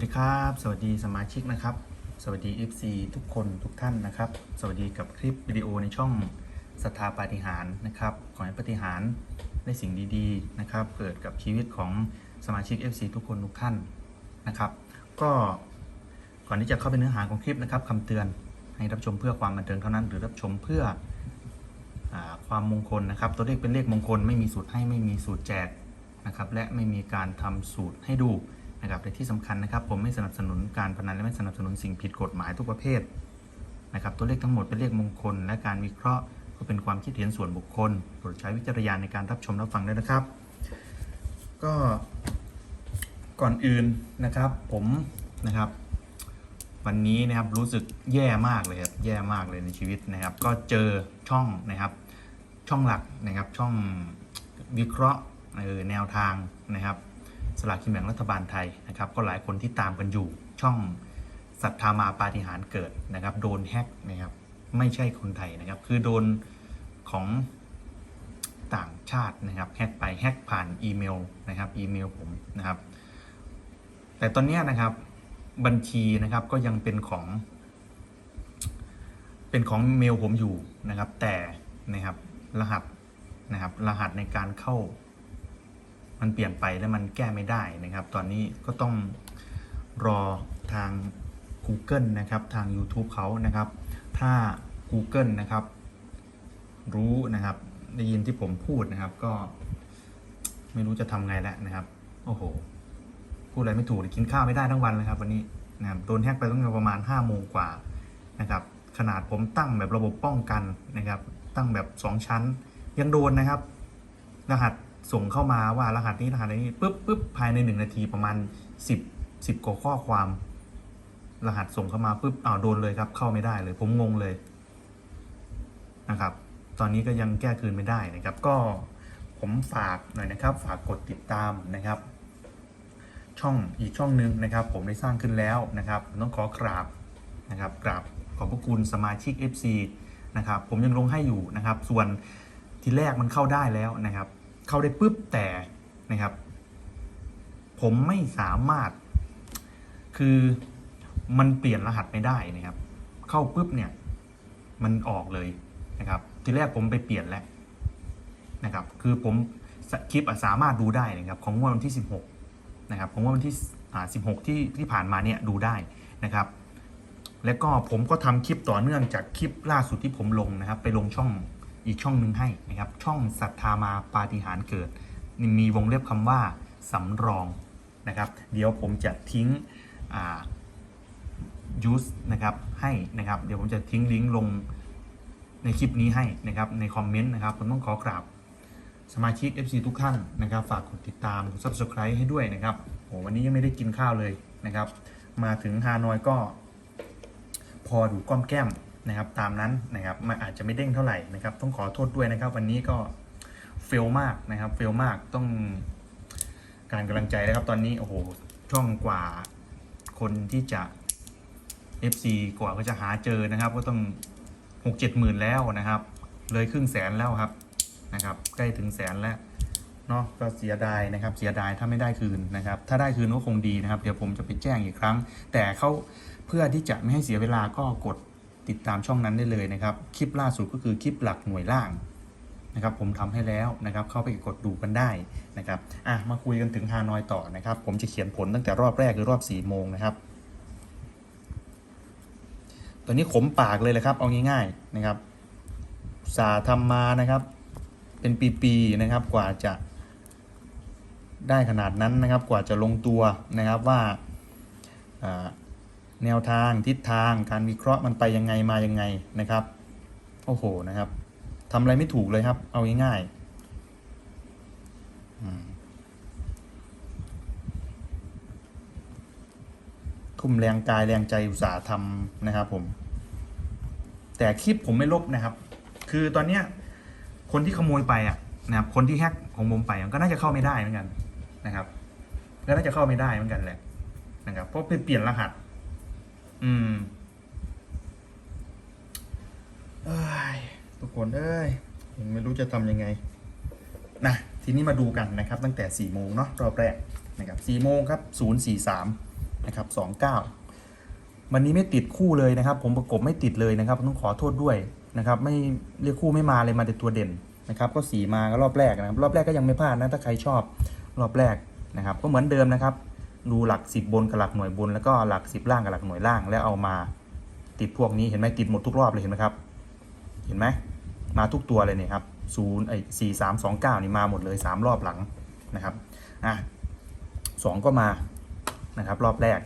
วัสดีครับ สวัสดีสมาชิกนะครับ สวัสดี FC ทุกคนทุกท่านนะครับ สวัสดีกับคลิปวิดีโอในช่องสถาปาฏิหารนะครับ ขอให้ปฏิหารได้สิ่งดีๆนะครับ เกิดกับชีวิตของสมาชิก FC ทุกคนทุกท่านนะครับ ก็ก่อนที่จะเข้าไปเนื้อหาของคลิปนะครับคำเตือนให้รับชมเพื่อความบันเทิงเท่านั้น หรือรับชมเพื่ออความมงคลนะครับ ตัวเลขเป็นเลขมงคลไม่มีสูตรให้ไม่มีสูตรแจกนะครับ และไม่มีการทำสูตรให้ดู นะครับและที่สำคัญนะครับ ผมไม่สนับสนุนการพนันและไม่สนับสนุนสิ่งผิดกฎหมายทุกประเภทนะครับ ตัวเลขทั้งหมดเป็นเลขมงคล และการวิเคราะห์ก็เป็นความคิดเห็นส่วนบุคคลโปรดใช้วิจารณญาณในการรับชมรับฟังด้วยนะครับ ก็ก่อนอื่นนะครับผมนะครับ วันนี้นะครับรู้สึกแย่มากเลยครับแย่มากเลยในชีวิตนะครับ ก็เจอช่องนะครับช่องหลักนะครับช่องวิเคราะห์เออแนวทางนะครับ สลากกินแบ่งรัฐบาลไทยนะครับ ก็หลายคนที่ตามกันอยู่ช่องศรัทธามาปาฏิหาริเกิดนะครับ โดนแฮกนะครับไม่ใช่คนไทยนะครับ คือโดนของต่างชาตินะครับแฮกไปแฮกผ่านอีเมลนะครับอีเมลผมนะครับ แต่ตอนนี้นะครับบัญชีนะครับก็ยังเป็นของ เป็นของเมลผมอยู่นะครับ แต่นะครับรหัสนะครับรหัสในการเข้า มันเปลี่ยนไปแล้วมันแก้ไม่ได้นะครับ ตอนนี้ก็ต้องรอทาง Google นะครับทาง YouTube เขานะครับ ถ้า Google นะครับ รู้นะครับได้ยินที่ผมพูดนะครับก็ ไม่รู้จะทำไงแล้วนะครับ โอ้โห พูดอะไรไม่ถูกเลยกินข้าวไม่ได้ทั้งวันเลยครับ วันนี้นะครับโดนแฮกไปตั้งแต่ประมาณ5โมงกว่านะครับ ขนาดผมตั้งแบบระบบป้องกันนะครับ ตั้งแบบ 2 ชั้นยังโดนนะครับ รหัส ส่งเข้ามาว่ารหัสนี้รหัสนี้ปุ๊บปุ๊บภายในหนึ่งนาทีประมาณ10 10กว่าข้อความ รหัสส่งเข้ามาปุ๊บอ้าวโดนเลยครับ เข้าไม่ได้เลย ผมงงเลยนะครับ ตอนนี้ก็ยังแก้คืนไม่ได้นะครับ ก็ผมฝากหน่อยนะครับ ฝากกดติดตามนะครับ ช่องอีกช่องหนึ่งนะครับ ผมได้สร้างขึ้นแล้วนะครับต้องขอกราบนะครับกราบขอบพระคุณสมาชิก FC นะครับ ผมยังลงให้อยู่นะครับ ส่วนที่แรกมันเข้าได้แล้วนะครับ เข้าได้ปุ๊บแต่นะครับ ผมไม่สามารถ คือมันเปลี่ยนรหัสไม่ได้นะครับ เข้าปุ๊บเนี่ย มันออกเลยนะครับ ทีแรกผมไปเปลี่ยนแล้วนะครับ คือผมคลิปสามารถดูได้นะครับ ของวันที่ 16 นะครับของวันที่อ่า16 ที่ที่ผ่านมาเนี่ยดูได้นะครับ แล้วก็ผมก็ทำคลิปต่อเนื่องจากคลิปล่าสุดที่ผมลงนะครับ ไปลงช่อง อีกช่องหนึ่งให้นะครับ ช่องศรัทธามาปาฏิหารเกิด มีวงเล็บคำว่าสำรองนะครับ เดี๋ยวผมจะทิ้งยูสนะครับให้นะครับ เดี๋ยวผมจะทิ้งลิงก์ลงในคลิปนี้ให้นะครับ ในคอมเมนต์นะครับ ผมต้องขอกราบสมาชิก FC ทุกท่านนะครับ ฝากกดติดตามกด subscribe ให้ด้วยนะครับโหวันนี้ยังไม่ได้กินข้าวเลยนะครับ มาถึงฮานอยก็พอดูก้อมแก้ม นะครับตามนั้นนะครับมันอาจจะไม่เด้งเท่าไหร่นะครับ ต้องขอโทษด้วยนะครับ วันนี้ก็เฟลมากนะครับเฟลมากต้องการกำลังใจนะครับ ตอนนี้โอ้โหช่องกว่าคนที่จะ FC กว่าก็จะหาเจอนะครับ ก็ต้องหกเจ็ดหมื่นแล้วนะครับ เลยครึ่งแสนแล้วครับนะครับ ใกล้ถึงแสนแล้วเนาะก็เสียดายนะครับ เสียดายถ้าไม่ได้คืนนะครับ ถ้าได้คืนก็คงดีนะครับ เดี๋ยวผมจะไปแจ้งอีกครั้ง แต่เขาเพื่อที่จะไม่ให้เสียเวลาก็กด ติดตามช่องนั้นได้เลยนะครับ คลิปล่าสุดก็คือคลิปหลักหน่วยล่างนะครับ ผมทำให้แล้วนะครับ เข้าไปกดดูกันได้นะครับอะมาคุยกันถึงฮานอยต่อนะครับ ผมจะเขียนผลตั้งแต่รอบแรกคือรอบ4โมงนะครับตอนนี้ขมปากเลยเลยครับ เอาง่ายๆนะครับ สาทำมานะครับ เป็นปีๆนะครับกว่าจะได้ขนาดนั้นนะครับ กว่าจะลงตัวนะครับว่า แนวทางทิศทางการวิเคราะห์มันไปยังไงมายังไงนะครับโอ้โหนะครับทำอะไรไม่ถูกเลยครับ เอาง่ายๆทุ่มแรงกายแรงใจอุตสาห์ทำนะครับผม แต่คลิปผมไม่ลบนะครับ คือตอนเนี้ยคนที่ขโมยไปอะนะครับ คนที่แฮกของผมไปมันก็น่าจะเข้าไม่ได้เหมือนกันนะครับก็น่าจะเข้าไม่ได้เหมือนกันแหละนะครับ เพราะไปเปลี่ยนรหัส อืมเอ้ยทุกคนเอ้ยผมไม่รู้จะทำยังไงนะทีนี้มาดูกันนะครับ ตั้งแต่4ี่โมงเนาะรอบแรกนะครับสี่โมงครับศูนย์สี่สามนะครับสองเก้าวันนี้ไม่ติดคู่เลยนะครับ ผมประกบไม่ติดเลยนะครับต้องขอโทษด้วยนะครับ ไม่เรียกคู่ไม่มาเลยมาแต่ตัวเด่นนะครับ ก็สีมาก็รอบแรกนะครับ รอบแรกก็ยังไม่พลาดนะถ้าใครชอบรอบแรกนะครับ ก็เหมือนเดิมนะครับ ดูหลักสิบบนกับหลักหน่วยบน แล้วก็หลักสิบล่างกับหลักหน่วยล่าง แล้วเอามาติดพวกนี้เห็นไหมติดหมดทุกรอบเลยเห็นไหมครับ เห็นไหมมาทุกตัวเลยเนี่ยครับศูนย์ไอ้สี่สามสองเก้านี่มาหมดเลยสามรอบหลังนะครับอะสองก็มานะครับรอบแรก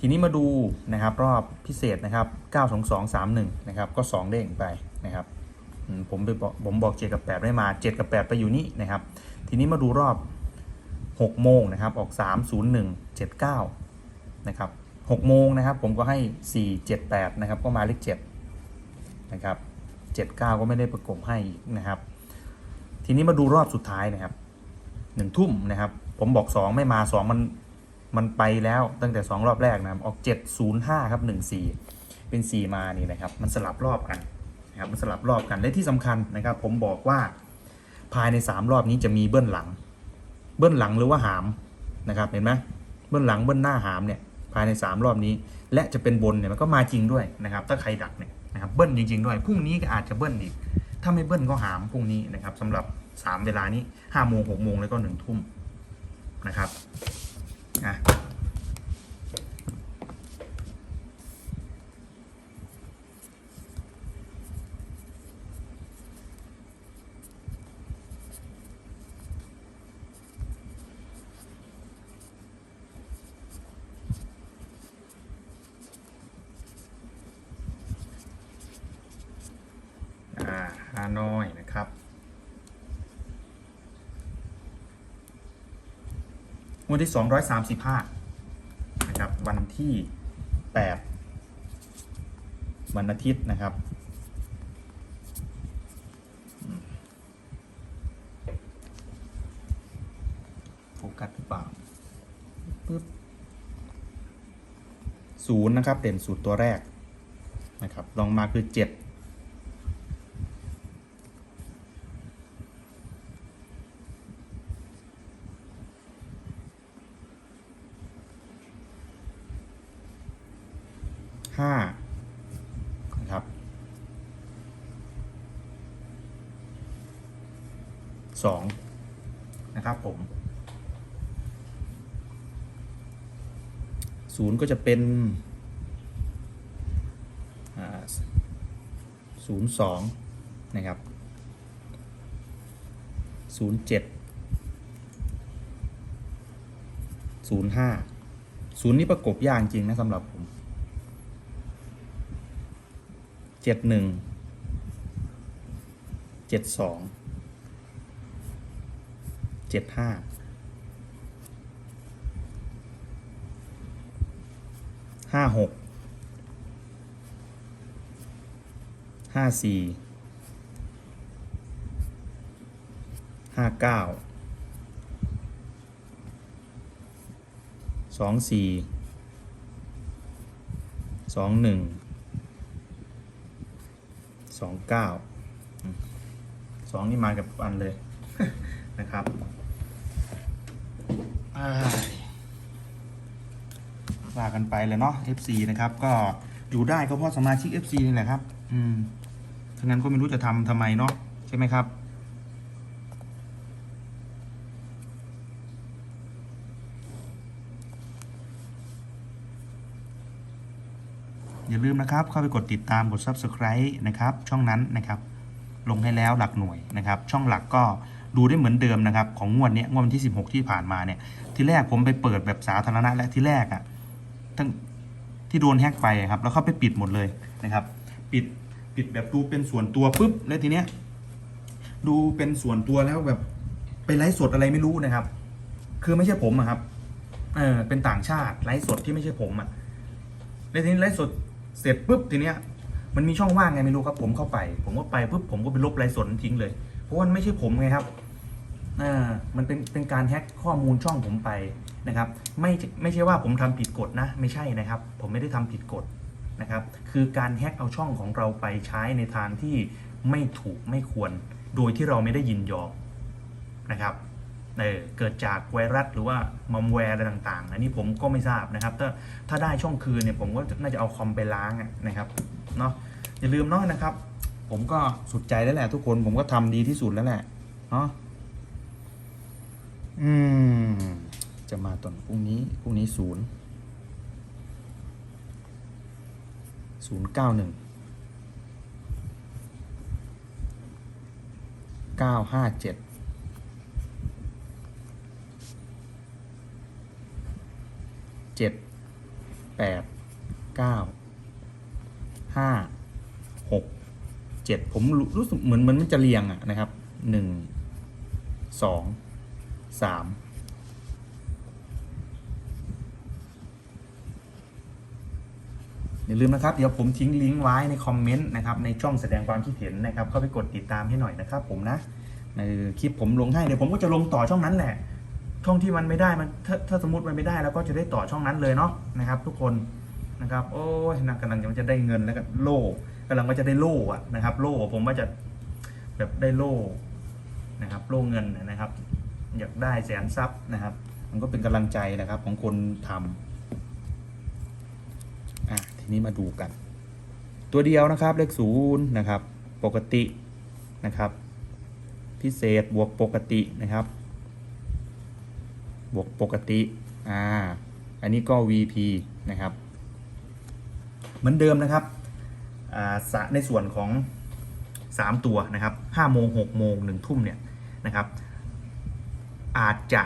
ทีนี้มาดูนะครับรอบพิเศษนะครับ9 2 2 3 1นะครับก็2เด้งไปนะครับอืมผมไปบอกผมบอก7กับ8ได้มา7กับ8ไปอยู่นี่นะครับ ทีนี้มาดูรอบ 6โมงนะครับออก 3 0 1 7 9นะครับ6โมงนะครับผมก็ให้ 4 7 8นะครับก็มาเลข7นะครับ7 9 ก็ไม่ได้ประกบให้อีกนะครับ ทีนี้มาดูรอบสุดท้ายนะครับหนึ่งทุ่มนะครับผมบอก 2 ไม่มา 2 มันมันไปแล้วตั้งแต่ 2 รอบแรกนะครับออก 705ครับ14 เป็น 4 มานี่นะครับมันสลับรอบกันนะครับมันสลับรอบกันและที่สำคัญนะครับ ผมบอกว่าภายใน 3 รอบนี้จะมีเบิ้ลหลัง เบื้องหลังหรือว่าหามนะครับเห็นไหมเบื้องหลังเบื้องหน้าหามเนี่ยภายใน 3 รอบนี้ และจะเป็นบนเนี่ยมันก็มาจริงด้วยนะครับถ้าใครดักเนี่ยนะครับเบิ้ลจริงๆด้วยพรุ่งนี้ก็อาจจะเบิ้ลอีก ถ้าไม่เบิ้ลก็หามพรุ่งนี้นะครับสำหรับ 3 เวลานี้5โมง6โมงแล้วก็1ทุ่มนะครับอะ อ่าฮา นอยนะครับ งวดที่ 235 นะครับ วันที่ 8 วันอาทิตย์นะครับโฟกัสหรือเปล่าปึ๊บศูนย์นะครับ เด่นศูนย์ตัวแรกนะครับลองมาคือ 7 ห้านะครับสองนะครับผมศูนย์ก็จะเป็นศูนย์สองนะครับศูนย์เจ็ดศูนย์ห้าศูนย์นี่ประกบยากจริงนะสำหรับผม เจ็ดหนึ่งเจ็ดสองเจ็ดห้าห้าหกห้าสี่ห้าเก้าสองสี่สองหนึ่ง สองเก้าสองนี่มากับอันเลยนะครับอ้ายว่ากันไปเลยเนาะ FC นะครับ ก็อยู่ได้ก็เพราะสมาชิก FC นี่แหละครับ อืมถ้างั้นก็ไม่รู้จะทำทำไมเนาะใช่ไหมครับาลืมนะครับ เข้าไปกดติดตามกด Subscribe นะครับช่องนั้นนะครับ ลงให้แล้วหลักหน่วยนะครับ ช่องหลักก็ดูได้เหมือนเดิมนะครับ ของงวดเนี้ยงวดวันที่ 16 ที่ผ่านมาเนี่ย ที่แรกผมไปเปิดแบบสาธารณะและที่แรกอะ่ะทั้งที่โดนแฮกไปครับ แล้วเข้าไปปิดหมดเลยนะครับ ปิดปิดแบบดูเป็นส่วนตัวปุ๊บแล้วทีเนี้ยดูเป็นส่วนตัวแล้วแบบไปไลฟ์สดอะไรไม่รู้นะครับ คือไม่ใช่ผมอะครับ เออเป็นต่างชาติไลฟ์สดที่ไม่ใช่ผมอะแล้วทีนี้ไลฟ์สด เสร็จปุ๊บทีเนี้ยมันมีช่องว่างไงไม่รู้ครับ ผมเข้าไป ผมก็ไปปุ๊บผมก็ไปลบไลฟ์สดทิ้งเลย เพราะว่าไม่ใช่ผมไงครับอ่ามันเป็นเป็นการแฮ็กข้อมูลช่องผมไปนะครับ ไม่ไม่ใช่ว่าผมทำผิดกฎนะ ไม่ใช่นะครับ ผมไม่ได้ทำผิดกฎนะครับ คือการแฮ็กเอาช่องของเราไปใช้ในทางที่ไม่ถูกไม่ควร โดยที่เราไม่ได้ยินยอมนะครับ เออเกิดจากไวรัสหรือว่ามัมแวร์อะไรต่างๆ อันนี้ผมก็ไม่ทราบนะครับ ถ้าถ้าได้ช่องคืนเนี่ยผมก็น่าจะเอาคอมไปล้างนะครับเนาะอย่าลืมเนาะนะครับ ผมก็สุดใจแล้วแหละทุกคนผมก็ทำดีที่สุดแล้วแหละเนาะอืมจะมาตอนพรุ่งนี้พรุ่งนี้ศูนย์ศูนย์เก้าหนึ่งเก้าห้าเจ็ด เจ็ดแปดเก้าห้าหกเจ็ดผมรู้สึกเหมือนมือนมันจะเรียงอะนะครับหนึ่งสองสามอย่าลืมนะครับ เดี๋ยวผมทิ้งลิงก์ไว้ในคอมเมนต์นะครับในช่องแสดงความคิดเห็นนะครับเข้าไปกดติดตามให้หน่อยนะครับผมนะในคลิปผมลงให้เดี๋ยวผมก็จะลงต่อช่องนั้นแหละ ช่องที่มันไม่ได้มันถ้าถ้าสมมติมันไม่ได้แล้วก็จะได้ต่อช่องนั้นเลยเนาะนะครับ ทุกคนนะครับ โอ้ยนะกำลังจะได้เงินแล้วก็โล่กำลังว่าจะได้โล่อะนะครับ โล่ผมว่าจะแบบได้โล่นะครับโล่เงินนะครับ อยากได้แสนซับนะครับ มันก็เป็นกำลังใจนะครับของคนทำอะทีนี้มาดูกัน ตัวเดียวนะครับเลขศูนย์นะครับ ปกตินะครับ พิเศษบวกปกตินะครับ บวกปกติอ่าอันนี้ก็ VP นะครับเหมือนเดิมนะครับอ่าสะในส่วนของ 3 ตัวนะครับ5โมง6โมง1ทุ่มเนี่ยนะครับ อาจจะ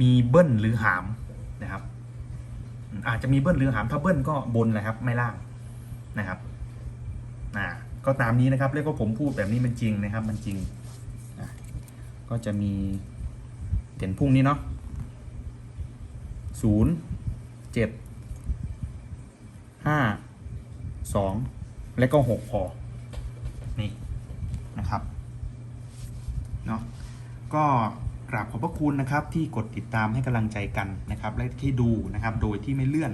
มีเบิ้ลหรือหามนะครับ อาจจะมีเบิ้ลหรือหามถ้าเบิ้ลก็บนนะครับไม่ล่างนะครับอ่าก็ตามนี้นะครับเรียกว่าผมพูดแบบนี้มันจริงนะครับ มันจริงก็จะมีเด่นพุ่งนี้เนาะ ศูนย์เจ็ดห้าสองและก็หกพอ นี่นะครับเนาะก็กราบขอบพระคุณนะครับที่กดติดตามให้กำลังใจกันนะครับ และที่ดูนะครับโดยที่ไม่เลื่อน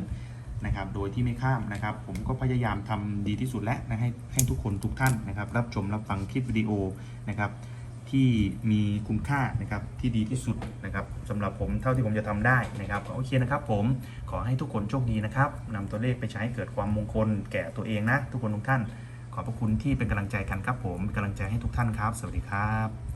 นะครับ โดยที่ไม่ข้ามนะครับ ผมก็พยายามทำดีที่สุดแล้วนะให้ให้ทุกคนทุกท่านนะครับ รับชมรับฟังคลิปวิดีโอนะครับ ที่มีคุณค่านะครับที่ดีที่สุดนะครับสำหรับผมเท่าที่ผมจะทำได้นะครับก็โอเคนะครับ ผมขอให้ทุกคนโชคดีนะครับนำตัวเลขไปใช้ให้เกิดความมงคลแก่ตัวเองนะ ทุกคนทุกท่าน ขอบพระคุณที่เป็นกำลังใจกันครับผมเป็นกำลังใจให้ทุกท่านครับ สวัสดีครับ